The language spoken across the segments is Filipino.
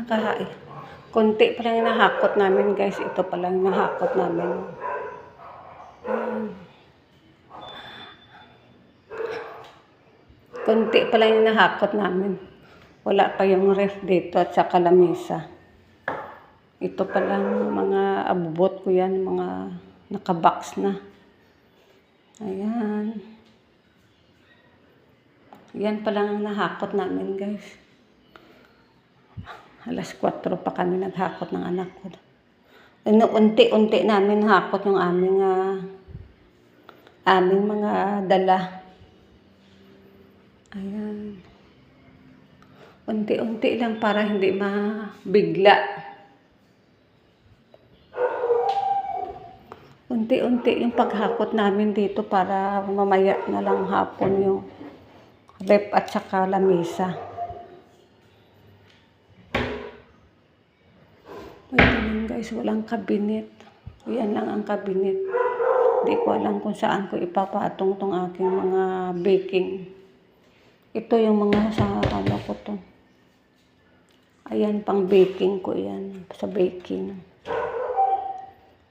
nakahain. Konti pa lang nahakot namin guys. Ito pa lang nahakot namin. Konti pa lang nahakot namin. Wala pa yung ref dito at saka lamesa. Ito pa lang mga abubot ko yan, mga nakabox na. Ayan. Yan pa lang ang nahakot namin guys. Alas 4 pa kami naghakot ng anak ko. Ano, unti-unti namin hakot yung aming ah, aming mga dala. Ayan. Unti-unti lang para hindi mabigla. Unti-unti yung paghakot namin dito para mamaya na lang hapon yung rep at saka lamesa. Ay, ganun guys, walang kabinet. Yan lang ang kabinet. Hindi ko alam kung saan ko ipapatong tong aking mga baking. Ito yung mga sa ano ko to. Ayan, pang baking ko yan. Sa baking.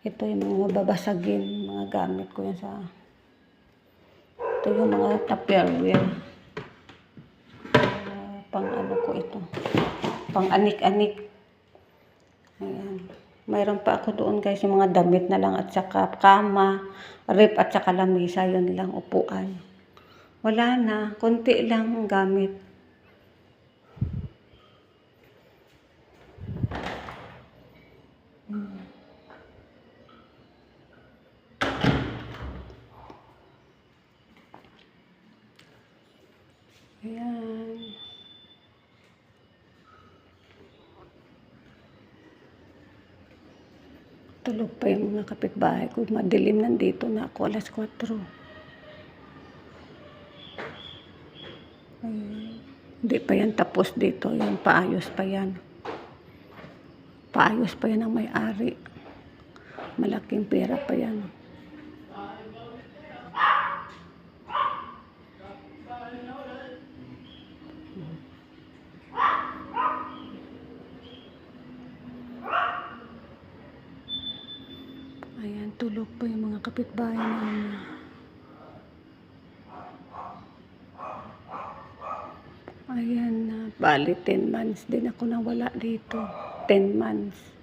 Ito yung mga babasagin, mga gamit ko yan sa... Ito yung mga tupperware. Ah, pang ano ko ito. Pang anik-anik. Mayroon pa ako doon guys, yung mga damit na lang at saka kama, rip at saka lamisa, yun lang upuan. Wala na, konti lang ang gamit. Hmm. Ayan. Tulog pa yung mga kapitbahay ko. Madilim nandito na ako, alas 4. Ayan. Hindi pa yan tapos dito. Yan, paayos pa yan. Paayos pa yan ang may-ari. Malaking pera pa yan. Ayan, tulog pa yung mga kapitbahay namin. Ayan bali 10 months din ako nawala dito. 10 months.